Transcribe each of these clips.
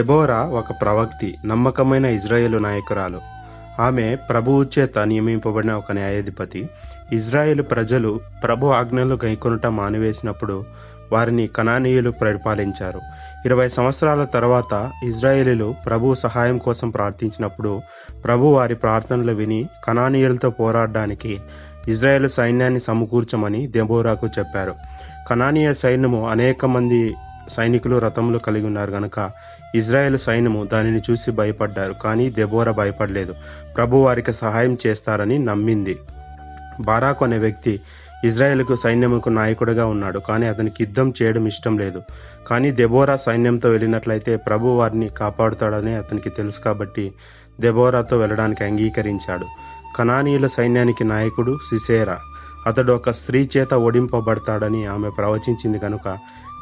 Deborah ఒక ప్రవక్తి నమ్మకమైన ఇజ్రాయేలు నాయకురాలు. ఆమె ప్రభువు చేత నియమింపబడిన ఒక న్యాయాధిపతి. ఇజ్రాయేల్ ప్రజలు ప్రభు ఆజ్ఞలు గైకొనుట మానివేసినప్పుడు వారిని కనానీయులు పరిపాలించారు. ఇరవై సంవత్సరాల తర్వాత ఇజ్రాయేలీలు ప్రభు సహాయం కోసం ప్రార్థించినప్పుడు ప్రభు వారి ప్రార్థనలు విని కనానీయులతో పోరాడడానికి ఇజ్రాయేల్ సైన్యాన్ని సమకూర్చమని దెబోరాకు చెప్పారు. కనానీయ సైన్యము అనేక మంది సైనికులు రథములు కలిగి ఉన్నారు గనక ఇజ్రాయెల్ సైన్యము దానిని చూసి భయపడ్డారు కానీ దెబోరా భయపడలేదు. ప్రభు వారికి సహాయం చేస్తారని నమ్మింది. బారాక్ అనే వ్యక్తి ఇజ్రాయెల్కు సైన్యముకు నాయకుడిగా ఉన్నాడు కానీ అతనికి యుద్ధం చేయడం ఇష్టం లేదు. కానీ దెబోరా సైన్యంతో వెళ్ళినట్లయితే ప్రభు వారిని కాపాడుతాడని అతనికి తెలుసు కాబట్టి దెబోరాతో వెళ్ళడానికి అంగీకరించాడు. కనానీయుల సైన్యానికి నాయకుడు సిసేరా. అతడు ఒక స్త్రీ చేత ఓడింపబడతాడని ఆమె ప్రవచించింది కనుక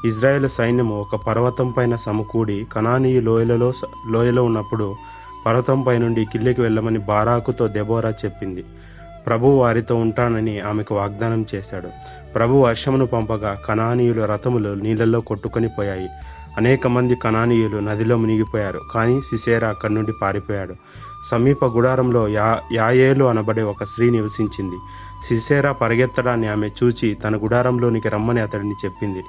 ఇజ్రాయెల్ సైన్యము ఒక పర్వతం పైన సమకూడి కనానీయు లోయలలో లోయలో ఉన్నప్పుడు పర్వతంపై నుండి కిల్లెకి వెళ్ళమని బారాకుతో దెబోరా చెప్పింది. ప్రభు వారితో ఉంటానని ఆమెకు వాగ్దానం చేశాడు. ప్రభు వర్షమును పంపగా కనానీయుల రథములు నీళ్ళల్లో కొట్టుకొని పోయాయి. అనేక మంది కనానీయులు నదిలో మునిగిపోయారు కానీ సిసేరా అక్కడి నుండి పారిపోయాడు. సమీప గుడారంలో యా యాయేలు అనబడే ఒక స్త్రీ నివసించింది. సిసేరా పరిగెత్తడాన్ని ఆమె చూచి తన గుడారంలోనికి రమ్మని అతడిని చెప్పింది.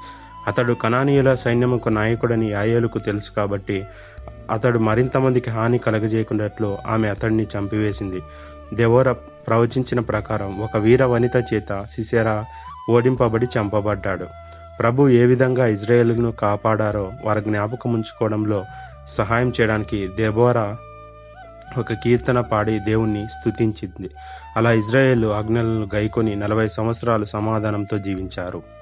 అతడు కనానీయుల సైన్యముకు నాయకుడని యాయేలుకు తెలుసు కాబట్టి అతడు మరింతమందికి హాని కలగజేయకున్నట్లు ఆమె అతడిని చంపివేసింది. దెవోర ప్రవచించిన ప్రకారం ఒక వీర వనిత చేత సిసేరా ఓడింపబడి చంపబడ్డాడు. ప్రభు ఏ విధంగా ఇజ్రాయేల్ను కాపాడారో వారి జ్ఞాపకం ఉంచుకోవడంలో సహాయం చేయడానికి దెబోరా ఒక కీర్తన పాడి దేవుణ్ణి స్థుతించింది అలా ఇజ్రాయేల్ ఆజ్ఞలను గైకొని నలభై సంవత్సరాలు సమాధానంతో జీవించారు.